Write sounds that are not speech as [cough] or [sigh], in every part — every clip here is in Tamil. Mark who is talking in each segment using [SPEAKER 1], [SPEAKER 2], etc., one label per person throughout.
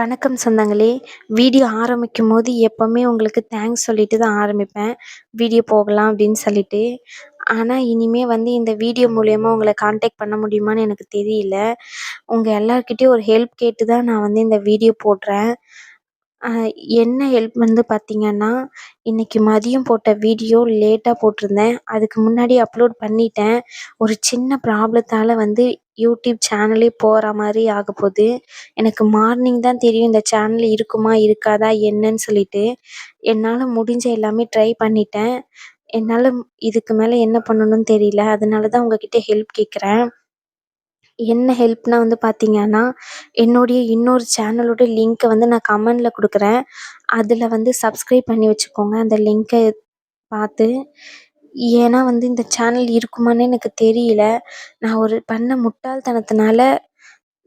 [SPEAKER 1] வணக்கம் சொந்தங்களே வீடியோ ஆரம்பிக்கும் போது எப்போவுமே உங்களுக்கு தேங்க்ஸ் சொல்லிட்டு தான் ஆரம்பிப்பேன் வீடியோ போகலாம் அப்படின்னு சொல்லிட்டு ஆனால் இனிமேல் வந்து இந்த வீடியோ மூலயமா உங்களை காண்டாக்ட் பண்ண முடியுமான்னு எனக்கு தெரியல உங்கள் எல்லாருக்கிட்டேயும் ஒரு ஹெல்ப் கேட்டு தான் நான் வந்து இந்த வீடியோ போடுறேன் என்ன ஹெல்ப் வந்து பார்த்திங்கன்னா இன்றைக்கி மதியம் போட்ட வீடியோ லேட்டாக போட்டிருந்தேன் அதுக்கு முன்னாடி அப்லோட் பண்ணிட்டேன் ஒரு சின்ன ப்ராப்ளத்தால் வந்து யூடியூப் சேனலே போகிற மாதிரி ஆக போகுது எனக்கு மார்னிங் தான் தெரியும் இந்த சேனல் இருக்குமா இருக்காதா என்னன்னு சொல்லிட்டு என்னால் முடிஞ்ச எல்லாமே ட்ரை பண்ணிட்டேன் என்னால் இதுக்கு மேலே என்ன பண்ணணும்னு தெரியல அதனால தான் உங்ககிட்ட ஹெல்ப் கேட்குறேன் என்ன ஹெல்ப்னா வந்து பார்த்தீங்கன்னா என்னுடைய இன்னொரு சேனலோட லிங்க்கை வந்து நான் கமெண்டில் கொடுக்குறேன் அதில் வந்து சப்ஸ்கிரைப் பண்ணி வச்சுக்கோங்க அந்த லிங்க்கை பார்த்து ஏன்னா வந்து இந்த சேனல் இருக்குமான்னு எனக்கு தெரியல நான் ஒரு பண்ண முட்டாள்தனத்தினால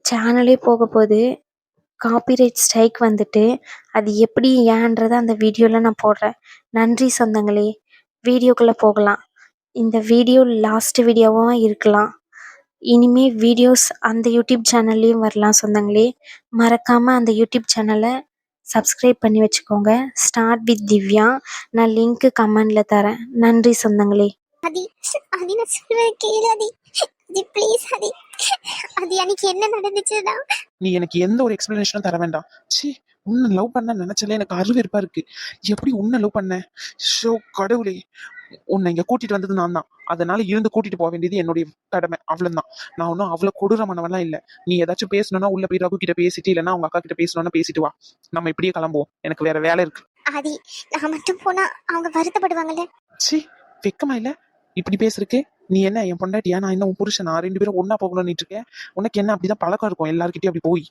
[SPEAKER 1] சேனலே போக போகுது காப்பிரைட் ஸ்ட்ரைக் வந்துட்டு அது எப்படி ஏன்றதை அந்த வீடியோவில் நான் போடுறேன் நன்றி சொந்தங்களே வீடியோக்குள்ளே போகலாம் இந்த வீடியோ லாஸ்ட் வீடியோவாக இருக்கலாம் இனிமே வீடியோஸ் அந்த யூடியூப் சேனல்லையும் வரலாம் சொந்தங்களே மறக்காமல் அந்த யூடியூப் சேனலை சப்ஸ்கிரைப் பண்ணி வச்சுக்கோங்க ஸ்டார்ட் வித் திவ்யா நான் லிங்க் கமெண்ட்ல தரேன் நன்றி சொந்தங்களே
[SPEAKER 2] அதி அதி நான் சொல்றது கேளு அதி அதி ப்ளீஸ் அதி அதி அன்னைக்கு என்ன நடந்துச்சுடா
[SPEAKER 3] நீ எனக்கு எந்த ஒரு எக்ஸ்பிளனேஷனும் தர வேண்டாம் சி உன்னை லவ் பண்ண நினைச்சாலே எனக்கு அருவருப்பா இருக்கு எப்படி உன்னை லவ் பண்ண ஷோ கடவுளே உன்னை இங்க கூட்டிட்டு வந்தது நான் தான் அதனால இருந்து கூட்டிட்டு போக வேண்டியது என்னுடைய கடமை அவ்வளவுதான் நான் ஒன்னும் அவ்வளவு கொடூரமானவெல்லாம் இல்லை நீ ஏதாச்சும் பேசணும்னா உள்ள போய் ரகு கிட்ட பேசிட்டு இல்லைன்னா உங்க அக்கா கிட்ட பேசணும்னா பேசிட்டு வா நம்ம இப்படியே கிளம்புவோம் எனக்கு வேற வேலை இருக்கு
[SPEAKER 2] ஆதி நான் மட்டும் போனா அவங்க வருத்தப்படுவாங்கல்ல
[SPEAKER 3] சி வெக்கமா இல்ல இப்படி பேசுறக்கு நீ என்ன என் பொண்டாட்டியா நான் என்ன உன் புருஷனா ரெண்டு பேரும் ஒன்னா போகணும்னு இருக்கேன் உனக்கு என்ன அப்படிதான் பழக்கம் இருக்கும் எல்லாருக்கிட்டயும் அப்படி போய்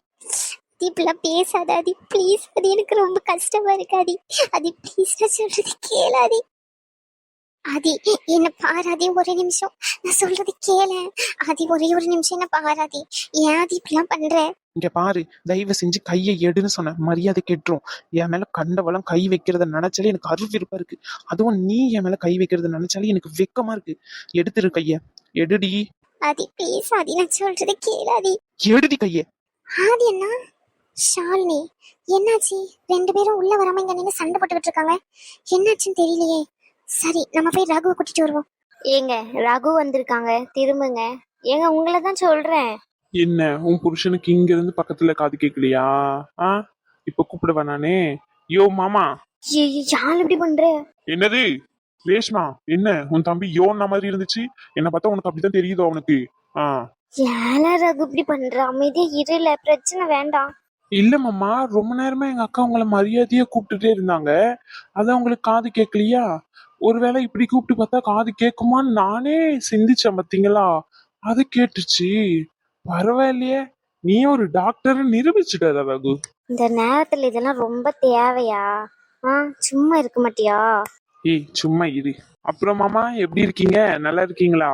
[SPEAKER 2] இப்பெல்லாம் பேசாத அதி ப்ளீஸ் அது எனக்கு ரொம்ப கஷ்டமா இருக்காதி அதி ப்ளீஸ் நான் சொல்றது ஆதி என்ன பாராதி ஒரு நிமிஷம் நான் சொல்றது கேள ஆதி ஒரே ஒரு நிமிஷம் என்ன பாராதி ஏன் ஆதி இப்படிலாம் பண்ற
[SPEAKER 3] இங்க பாரு தயவு செஞ்சு கையை எடுன்னு சொன்ன மரியாதை கெட்டுரும் என் மேல கண்டவளம் கை வைக்கிறத நினைச்சாலே எனக்கு அருவிருப்பா இருக்கு அதுவும் நீ என் மேல கை வைக்கிறத நினைச்சாலே எனக்கு வெக்கமா இருக்கு எடுத்துரு கைய எடுடி
[SPEAKER 2] ஆதி ப்ளீஸ் அதி நான் சொல்றது கேளாதி எடுடி கைய ஆதி என்ன ஷாலினி என்னாச்சு ரெண்டு பேரும் உள்ள வராம இங்க நீங்க சண்டை போட்டுக்கிட்டு இருக்காங்க என்னாச்சுன்னு தெரியலையே சரி நம்ம போய் ராகு கூட்டிட்டு வருவோம்
[SPEAKER 4] ஏங்க ராகு வந்திருக்காங்க திரும்புங்க ஏங்க உங்களை தான் சொல்றேன்
[SPEAKER 5] என்ன உன் புருஷனுக்கு இங்க இருந்து பக்கத்துல காது கேட்கலையா ஆ இப்ப கூப்பிடுவேன் நானே யோ மாமா
[SPEAKER 2] ஏய், எப்படி இப்படி பண்ற
[SPEAKER 5] என்னது ரேஷ்மா என்ன உன் தம்பி யோன்ன மாதிரி இருந்துச்சு என்ன பார்த்தா உனக்கு அப்படிதான் தெரியுதோ அவனுக்கு ஆ
[SPEAKER 2] ஏழா ரகு இப்படி பண்ற அமைதியா இருல பிரச்சனை வேண்டாம்
[SPEAKER 5] இல்ல மாமா ரொம்ப நேரமா எங்க அக்கா உங்களை மரியாதையா கூப்பிட்டுட்டே இருந்தாங்க அது அவங்களுக்கு காது கேட்கலையா ஒருவேளை இப்படி கூப்பிட்டு பார்த்தா காது கேட்குமான்னு நானே சிந்திச்சேன் பாத்தீங்களா அது கேட்டுச்சு பரவாயில்லையே நீ ஒரு டாக்டர் நிரூபிச்சுட்ட ரகு
[SPEAKER 2] இந்த நேரத்துல இதெல்லாம் ரொம்ப தேவையா சும்மா இருக்க மாட்டியா
[SPEAKER 5] ஏய் சும்மா இரு அப்புறம் மாமா எப்படி இருக்கீங்க நல்லா இருக்கீங்களா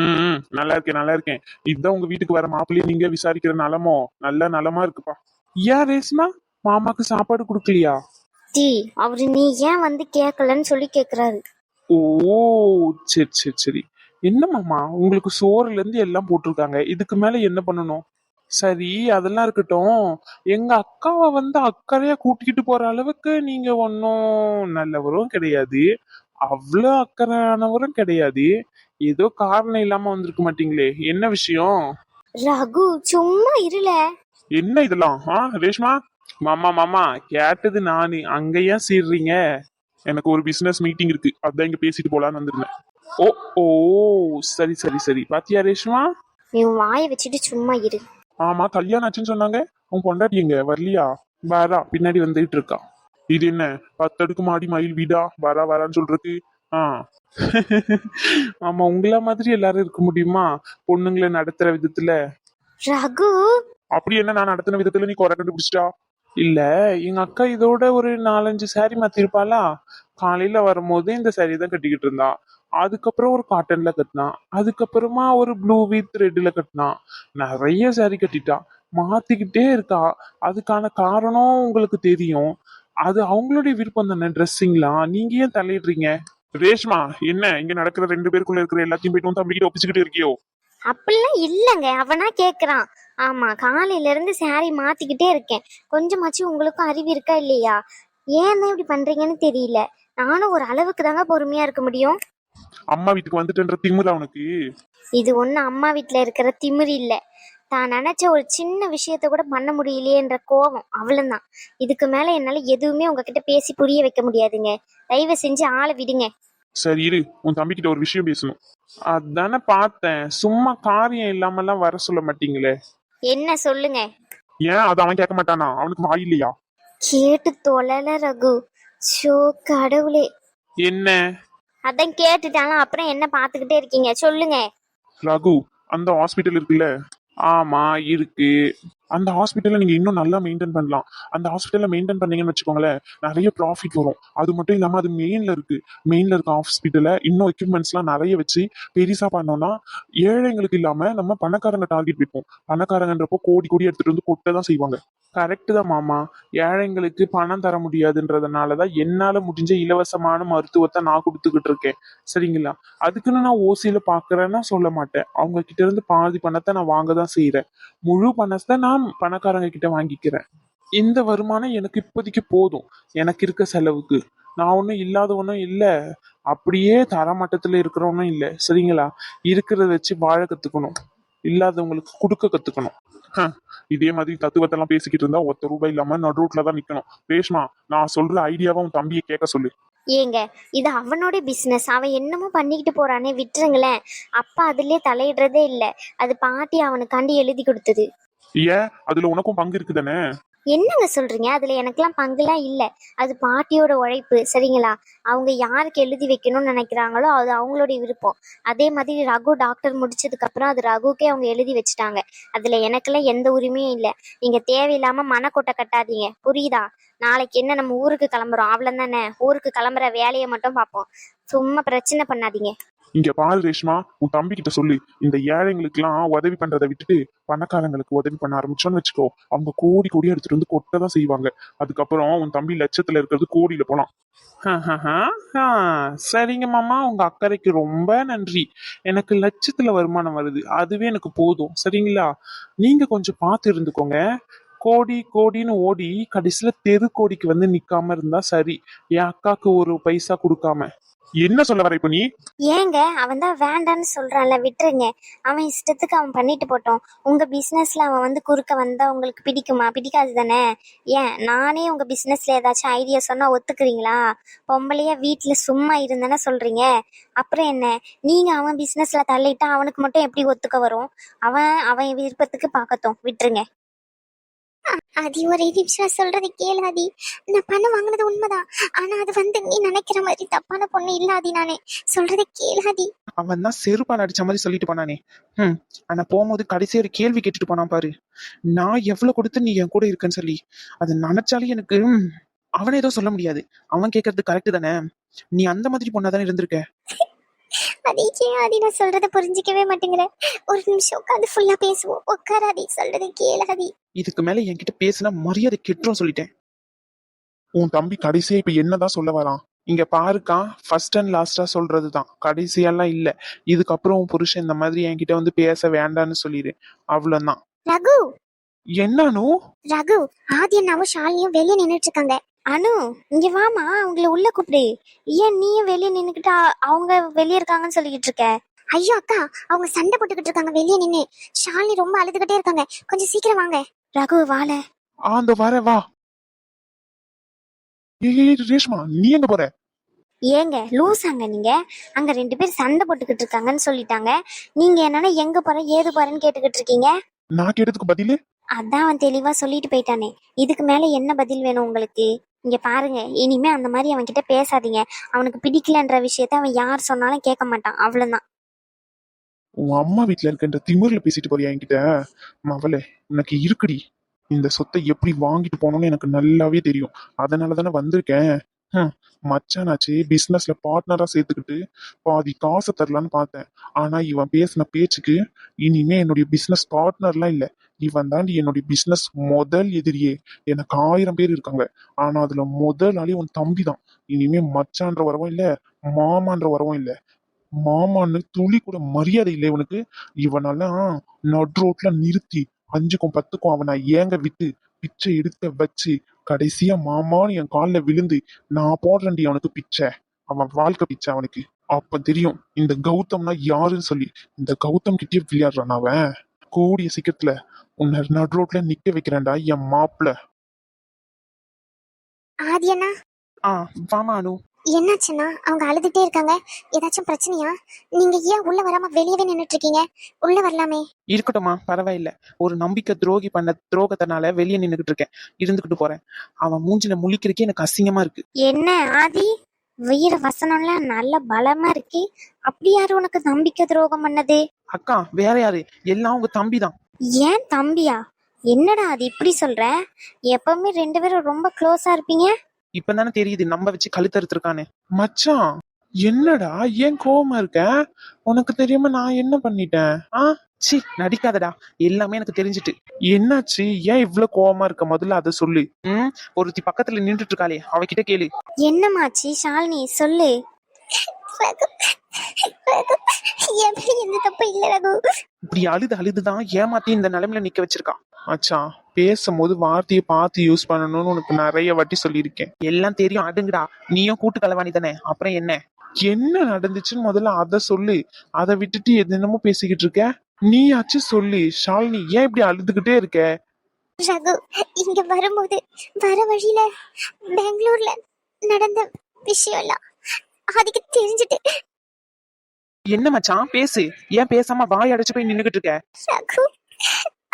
[SPEAKER 5] ஹம் நல்லா இருக்கேன் நல்லா இருக்கேன் இதுதான் உங்க வீட்டுக்கு வர மாப்பிள்ளைய நீங்க விசாரிக்கிற நலமோ நல்ல நலமா இருக்குப்பா ஏன் ரேஷ்மா மாமாக்கு சாப்பாடு கொடுக்கலையா
[SPEAKER 2] டி அவரு நீ ஏன் வந்து கேக்கலன்னு சொல்லி கேக்குறாரு
[SPEAKER 5] ஓ சரி சரி சரி என்ன மாமா உங்களுக்கு சோறுல இருந்து எல்லாம் போட்டிருக்காங்க இதுக்கு மேல என்ன பண்ணணும் சரி அதெல்லாம் இருக்கட்டும் எங்க அக்காவை வந்து அக்கறையா கூட்டிக்கிட்டு போற அளவுக்கு நீங்க ஒன்னும் நல்லவரும் கிடையாது அவ்வளோ அக்கறையானவரும் கிடையாது ஏதோ காரணம் இல்லாம வந்திருக்க மாட்டீங்களே என்ன விஷயம்
[SPEAKER 2] ரகு சும்மா இருல
[SPEAKER 5] என்ன இதெல்லாம் ஆ ரேஷ்மா மாமா மாமா கேட்டது நானு அங்க ஏன் சீர்றீங்க எனக்கு ஒரு பிசினஸ் மீட்டிங் இருக்கு அதான் இங்க பேசிட்டு போலான்னு வந்திருந்தேன் ஓ ஓ சரி சரி சரி பாத்தியா ரேஷ்மா
[SPEAKER 2] நீ வாயை வச்சுட்டு சும்மா இரு
[SPEAKER 5] ஆமா கல்யாணம் ஆச்சுன்னு சொன்னாங்க உன் பொண்டாட்டி எங்க வரலையா வரா பின்னாடி வந்துட்டு இருக்கா இது என்ன பத்தடுக்கு மாடி மயில் வீடா வரா வரான்னு சொல்றது ஆமா உங்கள மாதிரி எல்லாரும் இருக்க முடியுமா பொண்ணுங்களை நடத்துற விதத்துல ரகு அப்படி என்ன நான் நடத்தின விதத்துல நீ குறை கண்டுபிடிச்சிட்டா இல்ல எங்க அக்கா இதோட ஒரு நாலஞ்சு சாரி மாத்திருப்பாளா காலையில வரும்போது இந்த சாரி தான் கட்டிக்கிட்டு இருந்தான் அதுக்கப்புறம் ஒரு காட்டன்ல கட்டினான் அதுக்கப்புறமா ஒரு ப்ளூ வித் ரெட்ல கட்டினான் நிறைய சாரி கட்டிட்டான் மாத்திக்கிட்டே இருக்கா அதுக்கான காரணம் உங்களுக்கு தெரியும் அது அவங்களுடைய விருப்பம் தானே ட்ரெஸ்ஸிங்லாம் நீங்க ஏன் தள்ளிடுறீங்க ரேஷ்மா என்ன இங்க நடக்கிற ரெண்டு பேருக்குள்ள இருக்கிற எல்லாத்தையும் போயிட்டு தம்பிக்கிட்ட ஒப்பிச்சுக்கிட்டு இருக்கியோ
[SPEAKER 2] அப்படிலாம் இல்லங்க அவனா கேக்குறான் ஆமாம் காலையிலேருந்து சாரி மாற்றிக்கிட்டே இருக்கேன் கொஞ்சமாச்சும் உங்களுக்கும் அறிவு இருக்கா இல்லையா ஏன் தான் இப்படி பண்ணுறீங்கன்னு தெரியல நானும் ஒரு அளவுக்கு தாங்க பொறுமையாக இருக்க முடியும்
[SPEAKER 5] அம்மா வீட்டுக்கு வந்துட்டேன்ற திமிர் அவனுக்கு
[SPEAKER 2] இது ஒன்றும் அம்மா வீட்டில் இருக்கிற திமிரு இல்லை தான் நினச்ச ஒரு சின்ன விஷயத்த கூட பண்ண முடியலையேன்ற கோபம் அவ்வளோதான் இதுக்கு மேலே என்னால் எதுவுமே உங்ககிட்ட பேசி புரிய வைக்க முடியாதுங்க தயவு செஞ்சு ஆளை விடுங்க
[SPEAKER 5] சரி இரு உன் கிட்ட ஒரு விஷயம் பேசணும் அதானே பார்த்தேன் சும்மா காரியம் இல்லாமலாம் வர சொல்ல மாட்டீங்களே
[SPEAKER 2] என்ன சொல்லுங்க
[SPEAKER 5] ஏன் அது அவன் கேட்க மாட்டானா அவனுக்கு வாய் இல்லையா
[SPEAKER 2] கேட்டு தொலைல ரகு சோ கடவுளே என்ன அதான் கேட்டுட்டாலும் அப்புறம் என்ன பாத்துக்கிட்டே இருக்கீங்க சொல்லுங்க
[SPEAKER 5] ரகு அந்த ஹாஸ்பிட்டல் இருக்குல்ல ஆமா இருக்கு அந்த ஹாஸ்பிட்டலை நீங்க இன்னும் நல்லா மெயின்டைன் பண்ணலாம் அந்த ஹாஸ்பிட்டல்ல மெயின்டைன் பண்ணீங்கன்னு வச்சுக்கோங்களேன் நிறைய ப்ராஃபிட் வரும் அது மட்டும் இல்லாம அது மெயின்ல இருக்கு மெயின்ல இருக்க ஹாஸ்பிட்டல்ல இன்னும் எக்யூப்மெண்ட்ஸ்லாம் நிறைய வச்சு பெருசா பண்ணோம்னா ஏழைங்களுக்கு இல்லாம நம்ம பணக்காரங்க டார்கெட் விற்போம் பணக்காரங்கன்றப்போ கோடி கோடி எடுத்துட்டு வந்து கொட்டை தான் செய்வாங்க கரெக்டு தான் மாமா ஏழைங்களுக்கு பணம் தர முடியாதுன்றதுனால தான் என்னால் முடிஞ்ச இலவசமான மருத்துவத்தை நான் கொடுத்துக்கிட்டு இருக்கேன் சரிங்களா அதுக்குன்னு நான் ஓசியில் பார்க்குறேன்னா சொல்ல மாட்டேன் அவங்க கிட்ட இருந்து பாதி பணத்தை நான் வாங்க தான் செய்கிறேன் முழு பணத்தை நான் பணக்காரங்க கிட்ட வாங்கிக்கிறேன் இந்த வருமானம் எனக்கு இப்போதைக்கு போதும் எனக்கு இருக்க செலவுக்கு நான் ஒன்றும் இல்லாதவனும் இல்லை அப்படியே தரமட்டத்தில் இருக்கிறவனும் இல்லை சரிங்களா இருக்கிறத வச்சு வாழ கற்றுக்கணும் இல்லாதவங்களுக்கு கொடுக்க கத்துக்கணும் இதே மாதிரி தத்துவத்தெல்லாம் பேசிக்கிட்டு இருந்தா ஒத்த ரூபாய் இல்லாம நடு ரூட்லதான் தான் நிக்கணும் ரேஷ்மா நான் சொல்ற ஐடியாவை உன் தம்பியை கேட்க சொல்லு
[SPEAKER 2] ஏங்க இது அவனோட பிசினஸ் அவன் என்னமோ பண்ணிக்கிட்டு போறானே விட்டுருங்களேன் அப்பா அதுலயே தலையிடுறதே இல்ல அது பாட்டி அவனுக்காண்டி எழுதி கொடுத்தது
[SPEAKER 5] ஏன் அதுல உனக்கும் பங்கு இருக்குதானே
[SPEAKER 2] என்னங்க சொல்கிறீங்க அதில் எனக்கெல்லாம் பங்குலாம் இல்லை அது பாட்டியோட உழைப்பு சரிங்களா அவங்க யாருக்கு எழுதி வைக்கணும்னு நினைக்கிறாங்களோ அது அவங்களுடைய விருப்பம் அதே மாதிரி ரகு டாக்டர் முடிச்சதுக்கப்புறம் அது ரகுக்கே அவங்க எழுதி வச்சுட்டாங்க அதில் எனக்கெல்லாம் எந்த உரிமையும் இல்லை நீங்கள் தேவையில்லாமல் மனக்கொட்டை கட்டாதீங்க புரியுதா நாளைக்கு என்ன நம்ம ஊருக்கு கிளம்புறோம் அவ்வளோ தானே ஊருக்கு கிளம்புற வேலையை மட்டும் பார்ப்போம் சும்மா பிரச்சனை பண்ணாதீங்க
[SPEAKER 5] இங்க பாரு ரேஷ்மா உன் தம்பி கிட்ட சொல்லு இந்த ஏழைங்களுக்குலாம் உதவி பண்றதை விட்டுட்டு பணக்காரங்களுக்கு உதவி பண்ண ஆரம்பிச்சோன்னு வச்சுக்கோ அவங்க கோடி கோடி எடுத்துட்டு வந்து கொட்டதான் தான் செய்வாங்க அதுக்கப்புறம் உன் தம்பி லட்சத்துல இருக்கிறது கோடியில போலாம் சரிங்க மாமா உங்க அக்கறைக்கு ரொம்ப நன்றி எனக்கு லட்சத்துல வருமானம் வருது அதுவே எனக்கு போதும் சரிங்களா நீங்க கொஞ்சம் பார்த்து இருந்துக்கோங்க கோடி கோடின்னு ஓடி கடைசியில தெரு கோடிக்கு வந்து நிக்காம இருந்தா சரி என் அக்காக்கு ஒரு பைசா கொடுக்காம என்ன சொல்ல வர நீ
[SPEAKER 2] ஏங்க அவன் தான் வேண்டான்னு சொல்றான்ல விட்டுருங்க அவன் இஷ்டத்துக்கு அவன் பண்ணிட்டு போட்டோம் உங்க பிசினஸ்ல அவன் வந்து குறுக்க வந்தா உங்களுக்கு பிடிக்குமா பிடிக்காது தானே ஏன் நானே உங்க பிசினஸ்ல ஏதாச்சும் ஐடியா சொன்னா ஒத்துக்கிறீங்களா பொம்பளையா வீட்டுல சும்மா இருந்தேன்னா சொல்றீங்க அப்புறம் என்ன நீங்க அவன் பிசினஸ்ல தள்ளிட்டா அவனுக்கு மட்டும் எப்படி ஒத்துக்க வரும் அவன் அவன் விருப்பத்துக்கு பார்க்கட்டும் விட்டுருங்க அதி ஒரே நிமிஷம் சொல்றது கேளாதி நான் பணம் வாங்கினது உண்மைதான் ஆனா அது வந்து நீ நினைக்கிற மாதிரி தப்பான பொண்ணு இல்லாதி நானே சொல்றதை கேளாதி
[SPEAKER 5] அவன் தான் செருப்பால் அடிச்ச மாதிரி சொல்லிட்டு போனானே ம் ஆனா போகும்போது கடைசி ஒரு கேள்வி கேட்டுட்டு போனான் பாரு நான் எவ்வளவு கொடுத்து நீ என் கூட இருக்கன்னு சொல்லி அதை நினைச்சாலே எனக்கு அவனை ஏதோ சொல்ல முடியாது அவன் கேட்கறது கரெக்ட் தானே நீ அந்த மாதிரி பொண்ணாதான் இருந்திருக்க
[SPEAKER 2] நான் சொல்றத புரிஞ்சிக்கவே மாட்டேங்கிற ஒரு நிமிஷம் உட்காந்து ஃபுல்லா பேசுவோம் உட்காராதி சொல்றதை கேளாதி
[SPEAKER 5] இதுக்கு மேல என்கிட்ட பேசினா மரியாதை கெட்டுரும் சொல்லிட்டேன் உன் தம்பி கடைசியா இப்ப என்னதான் சொல்ல வரான் இங்க பாருக்கா ஃபர்ஸ்ட் அண்ட் லாஸ்டா சொல்றதுதான் கடைசியெல்லாம் இல்ல இதுக்கப்புறம் உன் புருஷன் இந்த மாதிரி என்கிட்ட வந்து பேச வேண்டாம்னு சொல்லிடு அவ்வளவுதான் ரகு என்னானு
[SPEAKER 2] ரகு ஆதி என்னவோ ஷாலியும் வெளியே நின்னுட்டு இருக்காங்க
[SPEAKER 4] அனு இங்க வாமா அவங்கள உள்ள கூப்பிடு ஏன் நீயும் வெளியே நின்னுக்கிட்டு அவங்க வெளியே இருக்காங்கன்னு சொல்லிக்கிட்டு இருக்க
[SPEAKER 2] ஐயோ அக்கா அவங்க சண்டை போட்டுக்கிட்டு இருக்காங்க வெளியே நின்று ஷாலினி ரொம்ப அழுதுகிட்டே இருக்காங்க கொஞ்சம் சீக்கிரம் வாங்க
[SPEAKER 4] ரகு வாழ
[SPEAKER 5] அந்த வர வா ஏய் ரேஷ்மா நீ எங்க போற
[SPEAKER 2] ஏங்க லூசாங்க நீங்க அங்க ரெண்டு பேர் சண்டை போட்டுக்கிட்டு இருக்காங்கன்னு சொல்லிட்டாங்க நீங்க என்னன்னா எங்க போற ஏது போறன்னு கேட்டுக்கிட்டு இருக்கீங்க
[SPEAKER 5] நான் கேட்டதுக்கு பதிலு
[SPEAKER 2] அதான் அவன் தெளிவா சொல்லிட்டு போயிட்டானே இதுக்கு மேல என்ன பதில் வேணும் உங்களுக்கு இங்க பாருங்க இனிமே அந்த மாதிரி அவன்கிட்ட பேசாதீங்க அவனுக்கு பிடிக்கலன்ற விஷயத்த அவன் யார் சொன்னாலும் கேட்க மாட்டான் அவ்வளவுதான்
[SPEAKER 5] உன் அம்மா வீட்டில் இருக்கின்ற திமிர்ல பேசிட்டு போறியா என்கிட்ட மவளே உனக்கு இருக்குடி இந்த சொத்தை எப்படி வாங்கிட்டு போனோம்னு எனக்கு நல்லாவே தெரியும் அதனால தானே வந்திருக்கேன் மச்சானாச்சு பிஸ்னஸ்ல பார்ட்னரா சேர்த்துக்கிட்டு பாதி காசை தரலான்னு பார்த்தேன் ஆனா இவன் பேசின பேச்சுக்கு இனிமே என்னுடைய பிஸ்னஸ் பார்ட்னர்லாம் இல்லை இவன் தாண்டி என்னுடைய பிஸ்னஸ் முதல் எதிரியே எனக்கு ஆயிரம் பேர் இருக்காங்க ஆனா அதுல முதல் ஆளே உன் தம்பி தான் இனிமே மச்சான்ற வரவும் இல்லை மாமான்ற வரவும் இல்லை மாமான்னு துளி கூட மரியாதை இல்லை இவனுக்கு இவனெல்லாம் நட் ரோட்ல நிறுத்தி அஞ்சுக்கும் பத்துக்கும் அவனை ஏங்க விட்டு பிச்சை எடுத்த வச்சு கடைசியா மாமான்னு என் காலில் விழுந்து நான் போடுறேன்டி அவனுக்கு பிச்சை அவன் வாழ்க்கை பிச்சை அவனுக்கு அப்ப தெரியும் இந்த கௌதம்னா யாருன்னு சொல்லி இந்த கௌதம் கிட்டே விளையாடுறான் அவன் கூடிய சீக்கிரத்துல உன்னை நடு ரோட்ல நிக்க வைக்கிறேன்டா என் மாப்பிள்ள ஆதியனா ஆ வாமா அனு
[SPEAKER 2] என்னாச்சுன்னா அவங்க அழுதுட்டே இருக்காங்க ஏதாச்சும் பிரச்சனையா நீங்க ஏன் உள்ள வராம வெளியவே நின்னுட்டு இருக்கீங்க உள்ள வரலாமே
[SPEAKER 5] இருக்கட்டும்மா பரவாயில்ல ஒரு நம்பிக்கை துரோகி பண்ண துரோகத்தனால வெளியே நின்னுகிட்டு இருக்கேன் இருந்துகிட்டு போறேன் அவன் மூஞ்சில முழிக்கிறக்கே எனக்கு அசிங்கமா இருக்கு
[SPEAKER 2] என்ன ஆதி வீர வசனம்லாம் நல்ல பலமா இருக்கு அப்படி யாரு உனக்கு நம்பிக்கை துரோகம் பண்ணது
[SPEAKER 5] அக்கா வேற யாரு எல்லாம் உங்க தம்பி தான்
[SPEAKER 2] ஏன் தம்பியா என்னடா அது இப்படி சொல்ற எப்பவுமே ரெண்டு பேரும் ரொம்ப க்ளோஸா இருப்பீங்க
[SPEAKER 5] இப்ப தானே தெரியுது நம்ம வச்சு கழுத்தறுத்துருக்கானே மச்சான் என்னடா ஏன் கோவமா இருக்க உனக்கு தெரியாம நான் என்ன பண்ணிட்டேன் ஆ சி நடிக்காதடா எல்லாமே எனக்கு தெரிஞ்சிட்டு என்னாச்சு ஏன் இவ்வளவு கோவமா இருக்க முதல்ல அதை சொல்லு உம் ஒருத்தி பக்கத்துல நின்றுட்டு இருக்காளே அவகிட்ட கேளு
[SPEAKER 2] என்னமாச்சு சாலினி சொல்லு
[SPEAKER 5] இப்படி அழுது அழுதுதான் ஏமாத்தி இந்த நிலைமையில நிக்க வச்சிருக்கான் அச்சா பேசும்போது வார்த்தையை பார்த்து யூஸ் பண்ணணும்னு உனக்கு நிறைய வாட்டி சொல்லியிருக்கேன் எல்லாம் தெரியும் அடுங்கடா நீயும் கூட்டு கலவாணி தானே அப்புறம் என்ன என்ன நடந்துச்சுன்னு முதல்ல அதை சொல்லு அதை விட்டுட்டு என்னென்னமோ பேசிக்கிட்டு இருக்க நீயாச்சும் சொல்லு ஷாலினி ஏன் இப்படி அழுதுகிட்டே இருக்க
[SPEAKER 2] ரகு இங்க வரும்போது வர வழியில பெங்களூர்ல நடந்த விஷயம் எல்லாம் அதுக்கு தெரிஞ்சுட்டு
[SPEAKER 5] என்ன மச்சான் பேசு ஏன் பேசாம வாய் அடைச்சு போய் நின்னுகிட்டு இருக்க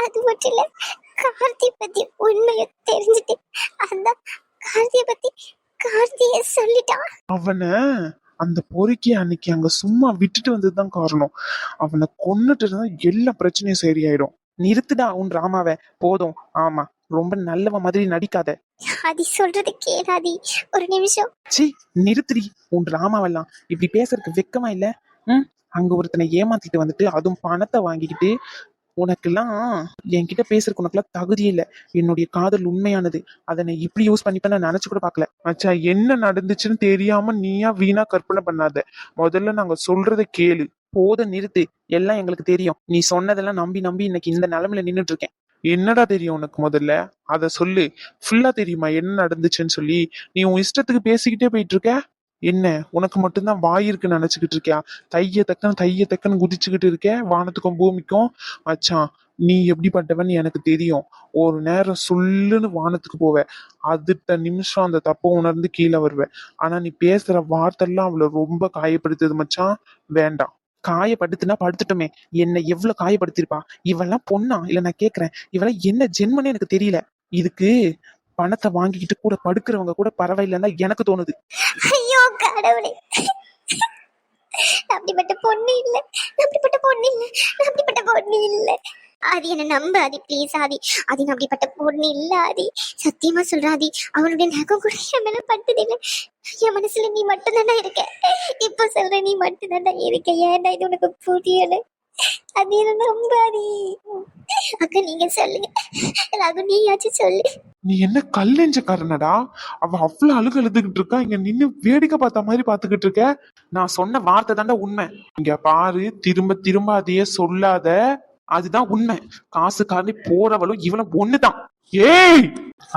[SPEAKER 2] அது மட்டும் இல்ல கார்த்தி பத்தி உண்மையை தெரிஞ்சுட்டு அந்த கார்த்திய பத்தி கார்த்திய சொல்லிட்டான்
[SPEAKER 5] அவனை அந்த பொறுக்கிய அன்னைக்கு அங்க சும்மா விட்டுட்டு வந்ததுதான் காரணம் அவனை கொன்னுட்டு இருந்தா எல்லா பிரச்சனையும் சரியாயிடும் நிறுத்துடா உன் ராமாவ போதும் ஆமா ரொம்ப நல்லவ மாதிரி நடிக்காத
[SPEAKER 2] ஆதி சொல்றது கேளாதி ஒரு நிமிஷம்
[SPEAKER 5] சி நிறுத்துடி உன் ராமாவெல்லாம் இப்படி பேசுறதுக்கு வெக்கமா இல்ல ம் அங்க ஒருத்தனை ஏமாத்திட்டு வந்துட்டு அதுவும் பணத்தை வாங்கிக்கிட்டு உனக்கெல்லாம் என்கிட்ட பேசுறதுக்கு உனக்குலாம் தகுதி இல்லை என்னுடைய காதல் உண்மையானது அதை நான் இப்படி யூஸ் பண்ணிப்பேன் நான் நினைச்சு கூட பார்க்கல மச்சா என்ன நடந்துச்சுன்னு தெரியாம நீயா வீணா கற்பனை பண்ணாத முதல்ல நாங்க சொல்றத கேளு போத நிறுத்து எல்லாம் எங்களுக்கு தெரியும் நீ சொன்னதெல்லாம் நம்பி நம்பி இன்னைக்கு இந்த நிலமையில நின்றுட்டு இருக்கேன் என்னடா தெரியும் உனக்கு முதல்ல அதை சொல்லு ஃபுல்லா தெரியுமா என்ன நடந்துச்சுன்னு சொல்லி நீ உன் இஷ்டத்துக்கு பேசிக்கிட்டே போயிட்டு இருக்க என்ன உனக்கு மட்டும்தான் வாயிருக்குன்னு நினைச்சுக்கிட்டு இருக்கியா தைய தக்கன்னு தைய தக்கன்னு குதிச்சுக்கிட்டு இருக்க வானத்துக்கும் பூமிக்கும் மச்சான் நீ எப்படிப்பட்டவன் எனக்கு தெரியும் ஒரு நேரம் சொல்லுன்னு வானத்துக்கு போவேன் அடுத்த நிமிஷம் அந்த தப்பை உணர்ந்து கீழே வருவேன் ஆனா நீ பேசுற வார்த்தைலாம் அவளை ரொம்ப காயப்படுத்துது மச்சான் வேண்டாம் காயப்படுத்துனா படுத்துட்டுமே என்னை எவ்வளவு காயப்படுத்திருப்பா இவெல்லாம் பொண்ணா இல்ல நான் கேக்குறேன் இவெல்லாம் என்ன ஜென்மன்னு எனக்கு தெரியல இதுக்கு பணத்தை வாங்கிக்கிட்டு கூட படுக்கிறவங்க கூட பரவாயில்லன்னா எனக்கு தோணுது
[SPEAKER 2] ஐயோ கடவுளே அப்படிப்பட்ட பொண்ணு இல்ல அப்படிப்பட்ட பொண்ணு இல்ல அப்படிப்பட்ட பொண்ணு இல்ல ஆதி என்ன நம்பாதி ப்ளீஸ் ஆதி ஆதி அப்படிப்பட்ட பொண்ணு இல்ல ஆதி சத்தியமா சொல்றாதி அவனுடைய நகம் கூட என் மேல பட்டதில்லை என் மனசுல நீ இருக்க இப்ப சொல்ற நீ இருக்க ஏன்டா இது உனக்கு புரியல அது நம்பாதி அக்கா நீங்க சொல்லுங்க ரகு நீயாச்சும் சொல்லு
[SPEAKER 5] நீ என்ன கல் கல்லெஞ்சக்காரனடா அவ அவ்வளவு அழுக எழுதுகிட்டு இருக்கா இங்க நின்னு வேடிக்கை பார்த்த மாதிரி பாத்துக்கிட்டு இருக்க நான் சொன்ன வார்த்தை தாண்டா உண்மை இங்க பாரு திரும்ப திரும்ப அதையே சொல்லாத அதுதான் உண்மை காசுக்காரனி போறவளும் இவளும் ஒண்ணுதான் ஏய்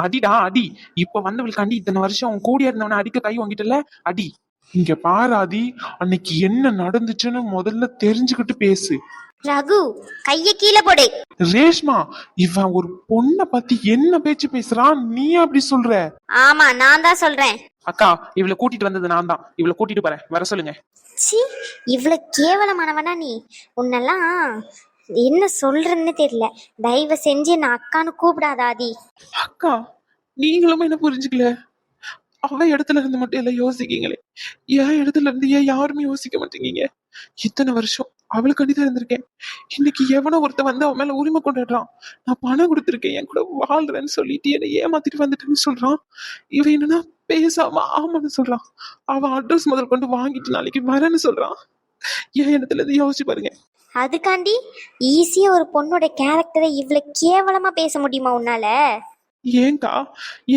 [SPEAKER 5] அடிடா அடி இப்ப வந்தவளுக்காண்டி இத்தனை வருஷம் உன் கூடியா இருந்தவன அடிக்க கை வாங்கிட்டல அடி இங்க பாராதி அன்னைக்கு என்ன நடந்துச்சுன்னு முதல்ல தெரிஞ்சுக்கிட்டு பேசு
[SPEAKER 2] ரகு கைய கீழே போடு
[SPEAKER 5] ரேஷ்மா இவன் ஒரு பொண்ண பத்தி என்ன பேச்சு பேசுறான் நீ அப்படி சொல்ற
[SPEAKER 2] ஆமா நான் தான் சொல்றேன்
[SPEAKER 5] அக்கா இவளை கூட்டிட்டு வந்தது நான் தான் இவளை கூட்டிட்டு போறேன் வர சொல்லுங்க
[SPEAKER 2] சி இவ்வளவு கேவலமானவனா நீ உன்னெல்லாம் என்ன சொல்றேன்னு தெரியல தயவு செஞ்சு நான் அக்கான்னு கூப்பிடாத ஆதி
[SPEAKER 5] அக்கா நீங்களும் என்ன புரிஞ்சுக்கல அவ இடத்துல இருந்து மட்டும் எல்லாம் யோசிக்கீங்களே என் இடத்துல இருந்து ஏன் யாருமே யோசிக்க மாட்டேங்கீங்க இத்தனை வருஷம் அவளுக்காண்டி தான் இருந்திருக்கேன் இன்னைக்கு எவனோ ஒருத்த வந்து அவன் மேல உரிமை கொண்டாடுறான் நான் பணம் கொடுத்துருக்கேன் என் கூட வாழ்றேன்னு சொல்லிட்டு என்னை ஏமாத்திட்டு வந்துட்டேன்னு சொல்றான் இவன் என்னன்னா பேசாம ஆமான்னு சொல்றான் அவன் அட்ரஸ் முதல் கொண்டு வாங்கிட்டு நாளைக்கு வரேன்னு சொல்றான் என் இடத்துல இருந்து யோசிச்சு பாருங்க
[SPEAKER 2] அதுக்காண்டி ஈஸியா ஒரு பொண்ணோட கேரக்டரை இவ்வளவு கேவலமா பேச முடியுமா உன்னால
[SPEAKER 5] ஏங்கா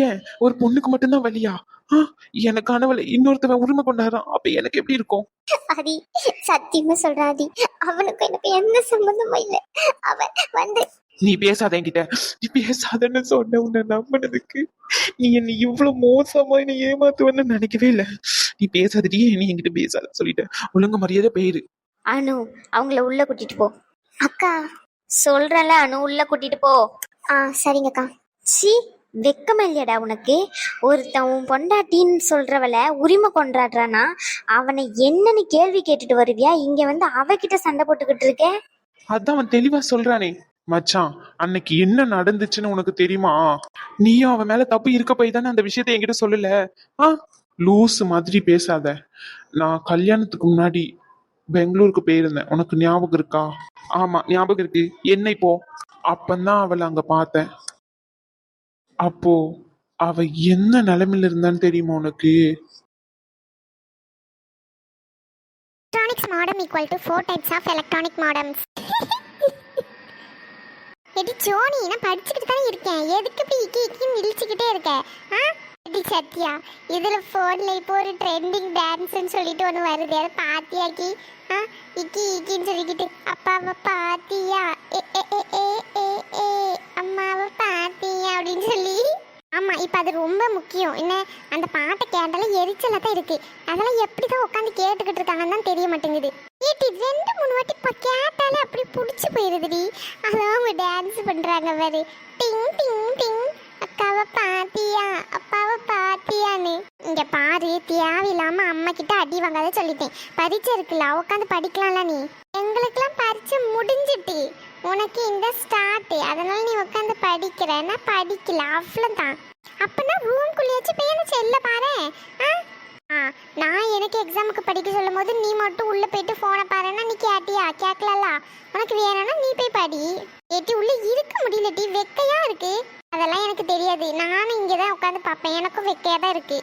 [SPEAKER 5] ஏன் ஒரு பொண்ணுக்கு மட்டும்தான் வழியா எனக்கு கனவுல இன்னொருத்தவன் உரிமை கொண்டாடுறான் அப்ப எனக்கு எப்படி இருக்கும்
[SPEAKER 2] ஆதி சத்தியமா சொல்றாதி அவனுக்கு எனக்கு என்ன சம்பந்தமும் இல்ல அவன் வந்து
[SPEAKER 5] நீ பேசாத என்கிட்ட நீ பேசாதன்னு சொன்ன உன்னை நம்பினதுக்கு நீ என்னை இவ்வளவு மோசமா என்னை ஏமாத்துவன்னு நினைக்கவே இல்ல நீ பேசாதடி நீ என்கிட்ட பேசாத சொல்லிட்ட ஒழுங்கு மரியாதை போயிரு
[SPEAKER 2] அனு அவங்கள உள்ள கூட்டிட்டு போ அக்கா சொல்றல அனு உள்ள கூட்டிட்டு போ
[SPEAKER 4] ஆ சரிங்கக்கா
[SPEAKER 2] சி வெக்கம் இல்லையடா உனக்கு ஒருத்தன் உன் பொண்டாட்டின்னு சொல்கிறவள உரிமை கொண்டாடுறானா அவனை என்னன்னு கேள்வி கேட்டுட்டு வருவியா இங்கே வந்து அவகிட்ட சண்டை போட்டுக்கிட்டு இருக்க
[SPEAKER 5] அதான் அவன் தெளிவா சொல்றானே மச்சான் அன்னைக்கு என்ன நடந்துச்சுன்னு உனக்கு தெரியுமா நீயும் அவன் மேல தப்பு இருக்க போய் தானே அந்த விஷயத்த என்கிட்ட சொல்லல ஆ லூஸ் மாதிரி பேசாத நான் கல்யாணத்துக்கு முன்னாடி பெங்களூருக்கு போயிருந்தேன் உனக்கு ஞாபகம் இருக்கா ஆமா ஞாபகம் இருக்கு என்ன இப்போ அப்பந்தான் அவளை அங்க பார்த்தேன் அப்போ அவ என்ன நிலைமையில இருந்தான்னு தெரியுமா உனக்கு
[SPEAKER 2] electronics modem equal to four types of electronic modems Eddie Johnny நான் படிச்சுக்கிட்டு தானே இருக்கேன் எதுக்கு இப்படி இக்கி இக்கியும் இழிச்சுக்கிட்டே இருக்க சத்யா இதில் ஃபோனில் இப்ப ஒரு ட்ரெண்டிங் டான்ஸ்ன்னு சொல்லிட்டு ஒன்று வருது அது பாத்தியாக்கி ஆ இக்கி இக்கின்னு சொல்லிக்கிட்டு அப்பாவ பாத்தியா ஏ ஏ ஏ ஏ ஏ பாத்தியா அப்படின்னு சொல்லி ஆமா இப்ப அது ரொம்ப முக்கியம் என்ன அந்த பாட்டை கேட்டாலும் எரிச்சலாக தான் இருக்குது அதெல்லாம் எப்படி உட்காந்து கேட்டுக்கிட்டு இருக்காங்கன்னு தான் தெரிய மாட்டேங்குது ஏட்டி ரெண்டு மூணு வாட்டி இப்போ கேட்டாலே அப்படி புடிச்சு போயிருதுடி அதான் அவங்க டான்ஸ் பண்றாங்க வேறு டிங் டிங் டிங் பார்த்தேன் பரீட்சை இருக்குல்ல உட்காந்து படிக்கலாம்ல நீ எங்களுக்கெல்லாம் பரீட்சை முடிஞ்சிட்டு உனக்கு இந்த ஸ்டார்ட்டு அதனால நீ உட்காந்து படிக்கிறன்னா படிக்கல அவ்வளோதான் அப்படின்னா ரூம்குள்ளேயாச்சும் போய் அந்த செல்ல பாரு ஆ நான் எனக்கு எக்ஸாமுக்கு படிக்க சொல்லும் போது நீ மட்டும் உள்ளே போயிட்டு ஃபோனை பாருன்னா நீ கேட்டியா கேட்கலல்ல உனக்கு வேணும்னா நீ போய் படி ஏட்டி உள்ளே இருக்க முடியல டி வெக்கையா இருக்கு அதெல்லாம் எனக்கு தெரியாது நானும் இங்கே தான் உட்காந்து பார்ப்பேன் எனக்கும் வெக்கையாக தான் இருக்கு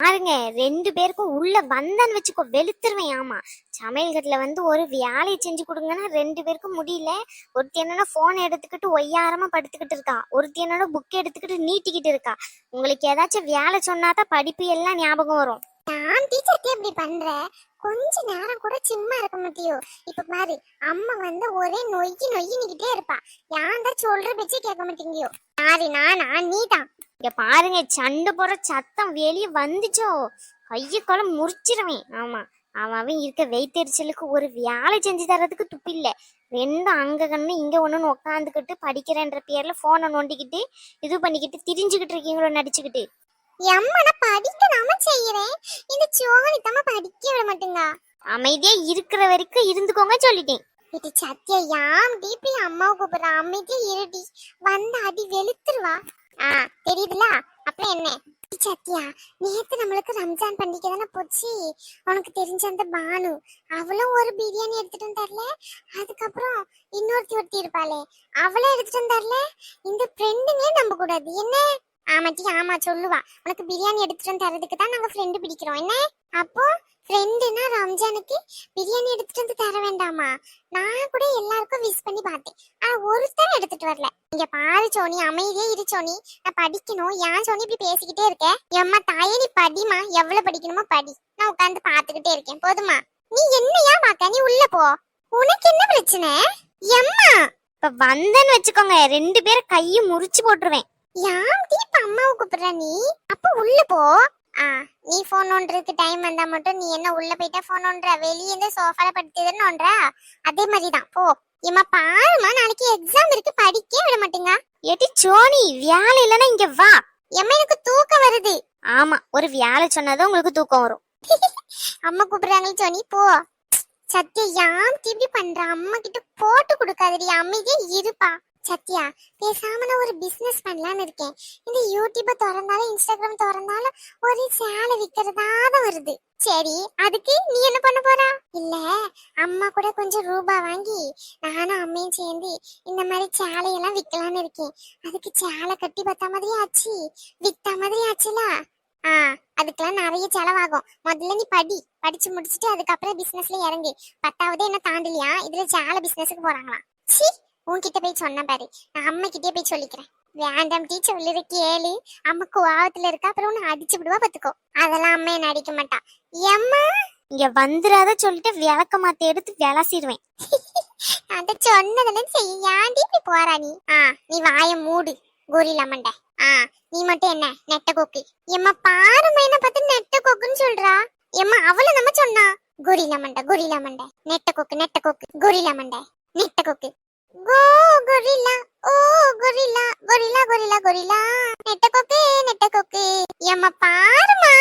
[SPEAKER 2] பாருங்க ரெண்டு பேருக்கும் உள்ள வந்தன்னு வச்சுக்கோ வெளுத்துருவேன் ஆமா சமையல் கட்டில வந்து ஒரு வேலையை செஞ்சு கொடுங்கன்னா ரெண்டு பேருக்கும் முடியல ஒருத்தி என்னன்னா போன் எடுத்துக்கிட்டு ஒய்யாரமா படுத்துக்கிட்டு இருக்கா ஒருத்தி என்னன்னா புக் எடுத்துக்கிட்டு நீட்டிக்கிட்டு இருக்கா உங்களுக்கு ஏதாச்சும் வேலை சொன்னாதான் படிப்பு எல்லாம் ஞாபகம் வரும் நான் டீச்சர்க்கு இப்படி பண்ற கொஞ்ச நேரம் கூட சும்மா இருக்க மாட்டியோ இப்ப பாரு அம்மா வந்து ஒரே நொய்யி நிக்கிட்டே இருப்பா யாந்தா சொல்ற பேச்சு கேட்க மாட்டீங்கயோ யாரு நானா நீதான் இங்க பாருங்க சண்டை போற சத்தம் வெளியே வந்துச்சோ கைய கால முறிச்சிருவேன் ஆமா அவன் இருக்க இருக்க எரிச்சலுக்கு ஒரு வியாழ செஞ்சு தர்றதுக்கு துப்பு இல்லை ரெண்டும் அங்க கண்ணு இங்க ஒன்றுன்னு உட்காந்துக்கிட்டு படிக்கிறேன்ற பேர்ல போனை நோண்டிக்கிட்டு இது பண்ணிக்கிட்டு திரிஞ்சுக்கிட்டு இருக்கீங்களோ நடிச்சுக்கிட்டு எம்மனை படிக்க அடிக்க விட மாட்டேங்கா அமைதியா இருக்கிற வரைக்கும் இருந்துக்கோங்க சொல்லிட்டேன் இது சத்யா யாம் டிபி அம்மாவை கூப்பிடுற அமைதியா இருடி வந்து அடி வெளுத்துருவா ஆ தெரியுதுல அப்புறம் என்ன சத்யா நேத்து நம்மளுக்கு ரம்ஜான் பண்டிகை தானே போச்சு உனக்கு தெரிஞ்ச அந்த பானு அவளும் ஒரு பிரியாணி எடுத்துட்டு வந்தார்ல அதுக்கப்புறம் இன்னொருத்தி ஒருத்தி இருப்பாளே அவளும் எடுத்துட்டு வந்தார்ல இந்த ஃப்ரெண்டுங்களே நம்ப கூடாது என்ன ஆமாட்டி ஆமா சொல்லுவா உனக்கு பிரியாணி எடுத்துட்டு வந்து தரதுக்கு தான் நாங்க ஃப்ரெண்டு பிடிக்கிறோம் என்ன அப்போ ஃப்ரெண்டுனா ரம்ஜானுக்கு பிரியாணி எடுத்துட்டு வந்து தர வேண்டாமா நான் கூட எல்லாருக்கும் விஷ் பண்ணி பார்த்தேன் ஆனா ஒருத்தர் எடுத்துட்டு வரல இங்க பாரு சோனி அமைதியே இரு சோனி நான் படிக்கணும் ஏன் சோனி இப்படி பேசிக்கிட்டே இருக்கேன் எம்மா தாயே நீ படிமா எவ்வளவு படிக்கணுமோ படி நான் உட்காந்து பாத்துக்கிட்டே இருக்கேன் போதுமா நீ என்னையா பாக்க நீ உள்ள போ உனக்கு என்ன பிரச்சனை எம்மா இப்ப வந்தேன்னு வச்சுக்கோங்க ரெண்டு பேரும் கையை முறிச்சு போட்டுருவேன் யாருடி இப்ப அம்மாவை கூப்பிடுற நீ அப்ப உள்ள போ ஆ நீ ஃபோன் ஒன்றதுக்கு டைம் வந்தா மட்டும் நீ என்ன உள்ள போயிட்டா ஃபோன் ஒன்ற வெளியே இருந்து சோஃபால படுத்துதுன்னு ஒன்ற அதே மாதிரிதான் போ ஏமா பாருமா நாளைக்கு எக்ஸாம் இருக்கு படிக்கவே விட மாட்டேங்க எடி சோனி வேலை இல்லைன்னா இங்க வா எம்மா எனக்கு தூக்கம் வருது ஆமா ஒரு வியாழ சொன்னாதான் உங்களுக்கு தூக்கம் வரும் [laughs] அம்மா கூப்பிடுறாங்களே சோனி போ சத்தியம் யாம் இப்படி பண்ற அம்மா கிட்ட போட்டு கொடுக்காதடி அமைதியே இருப்பா சத்யா பேசாம நான் ஒரு பிசினஸ் பண்ணலாம்னு இருக்கேன் இந்த யூடியூப் திறந்தாலும் இன்ஸ்டாகிராம் திறந்தாலும் ஒரு சேலை விற்கிறதா வருது சரி அதுக்கு நீ என்ன பண்ண போறா இல்ல அம்மா கூட கொஞ்சம் ரூபா வாங்கி நானும் அம்மையும் சேர்ந்து இந்த மாதிரி சேலையெல்லாம் விற்கலாம்னு இருக்கேன் அதுக்கு சேலை கட்டி பத்த மாதிரி ஆச்சு வித்த மாதிரி ஆச்சுல ஆ அதுக்கெல்லாம் நிறைய செலவாகும் முதல்ல நீ படி படிச்சு முடிச்சுட்டு அதுக்கப்புறம் பிசினஸ்ல இறங்கு பத்தாவது என்ன தாண்டிலியா இதுல சேலை பிசினஸ்க்கு போறாங்களா சி உன்கிட்ட போய் சொன்ன பாரு நான் அம்மா கிட்டே போய் சொல்லிக்கிறேன் வேண்டாம் டீச்சர் உள்ளது கேளு அம்மாக்கு கோவத்துல இருக்கா அப்புறம் உன்னை அடிச்சு விடுவா பாத்துக்கோ அதெல்லாம் அம்மா என்ன அடிக்க மாட்டா எம்மா இங்க வந்துடாத சொல்லிட்டு விளக்க மாத்த எடுத்து விளாசிடுவேன் [laughs] அத சொன்னதுல செய்யாண்டி இப்படி போறா நீ ஆ நீ வாய மூடு கோரிலா மண்டை ஆ நீ மட்டும் என்ன நெட்ட கொக்கு எம்மா பாரு என்ன பார்த்து நெட்ட கொக்குன்னு சொல்றா எம்மா அவள நம்ம சொன்னா கோரிலா மண்டை கோரிலா மண்டை நெட்ட கொக்கு நெட்ட கொக்கு கோரிலா மண்டை நெட்ட கொக்கு கோ கொரில்லா ஓ கொரில்லா கொரில்லா கொரில்லா கொரில்லா நெட்ட கொக்கே நெட்ட கொக்கு ஏமா பாருமா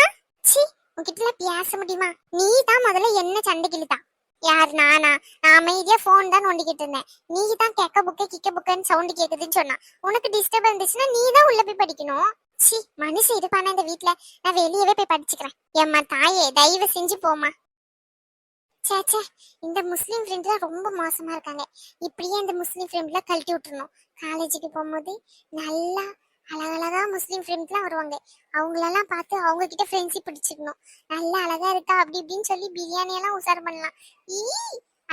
[SPEAKER 2] சி உன்கிட்ட பேச முடியுமா நீ தான் முதல்ல என்ன சண்டை கிழிதான் யார் நானா நான் அமைதியா ஃபோன் தான் நோண்டிக்கிட்டு இருந்தேன் நீ தான் கேக்க புக்கே கிக்க புக்குன்னு சவுண்டு கேக்குதுன்னு சொன்னா உனக்கு டிஸ்டர்ப் இருந்துச்சுன்னா நீ தான் உள்ள போய் படிக்கணும் சி மனுஷன் இருப்பானா இந்த வீட்ல நான் வெளியவே போய் படிச்சுக்கிறேன் எம்மா தாயே தயவு செஞ்சு போமா சேச்சே இந்த முஸ்லீம் ஃப்ரெண்ட் ரொம்ப மோசமா இருக்காங்க இப்படியே இந்த முஸ்லீம் ஃப்ரெண்ட்லாம் கழட்டி விட்டுருணும் காலேஜுக்கு போகும்போது நல்லா அழகழகா முஸ்லீம் ஃப்ரெண்ட்லாம் வருவாங்க அவங்களெல்லாம் பார்த்து அவங்க கிட்ட ஃப்ரெண்ட்ஷிப் பிடிச்சிக்கணும் நல்லா அழகா இருக்கா அப்படி இப்படின்னு சொல்லி பிரியாணியெல்லாம் எல்லாம் உசார் பண்ணலாம் ஈ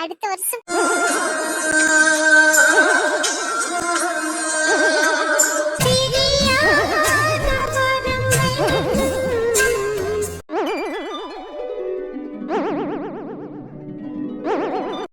[SPEAKER 2] அடுத்த வருஷம் [laughs]